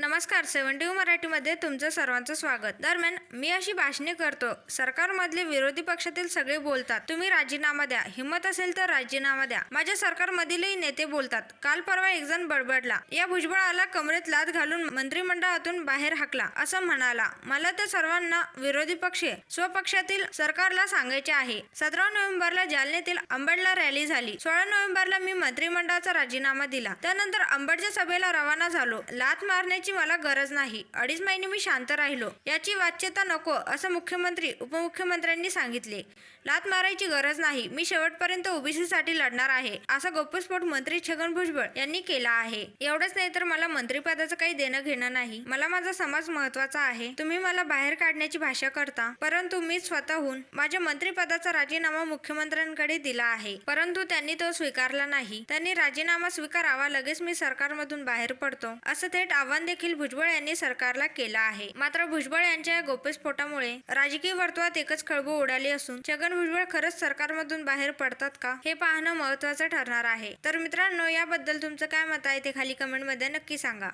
नमस्कार सेव्हन्टी हो मराठीमध्ये तुमचं सर्वांचं स्वागत. दरम्यान मी अशी भाषणे करतो. सरकारमधले विरोधी पक्षातील सगळे बोलतात. तुम्ही राजीनामा द्या. हिंमत असेल तर राजीनामा द्या. माझ्या सरकारमधीलही नेते बोलतात. काल परवा एक जण बडबडला. या भुजबळाला कमरेत लाद घालून मंत्रिमंडळातून बाहेर हाकला. असं म्हणाला. मला तर सर्वांना विरोधी पक्षे स्वपक्षातील सरकारला सांगायचे आहे. सतरा नोव्हेंबरला जालन्यातील अंबडला रॅली झाली. सोळा नोव्हेंबरला मी मंत्रिमंडळाचा राजीनामा दिला. त्यानंतर अंबडच्या सभेला रवाना झालो. लात मारण्याची मला गरज नाही. अडीच महिने मी शांत राहिलो. याची वाच्यता नको असं मुख्यमंत्री उपमुख्यमंत्र्यांनी सांगितले. लात मारायची गरज नाही. मी शेवटपर्यंत ओबीसीसाठी लढणार आहे असा गप्पस्फोट मंत्री छगन भुजबळ यांनी केला आहे. एवढंच नाही तर मला मंत्रिपदाचं काही देणं घेणं नाही. मला माझा समाज महत्त्वाचा आहे. तुम्ही मला बाहेर काढण्याची भाषा करता परंतु मी स्वतःहून माझ्या मंत्रिपदाचा राजीनामा मुख्यमंत्र्यांकडे दिला आहे. परंतु त्यांनी तो स्वीकारला नाही. त्यांनी राजीनामा स्वीकारावा लगेच मी सरकारमधून बाहेर पडतो असं थेट आव्हान देखील भुजबळ यांनी सरकारला केला आहे. मात्र भुजबळ यांच्या या राजकीय वर्तुळात एकच खळबळ उडाली असून छगन भुजबळ खरंच सरकारमधून बाहेर पडतात का हे पाहणं महत्वाचं ठरणार आहे. तर मित्रांनो याबद्दल तुमचं काय मत आहे ते खाली कमेंटमध्ये नक्की सांगा.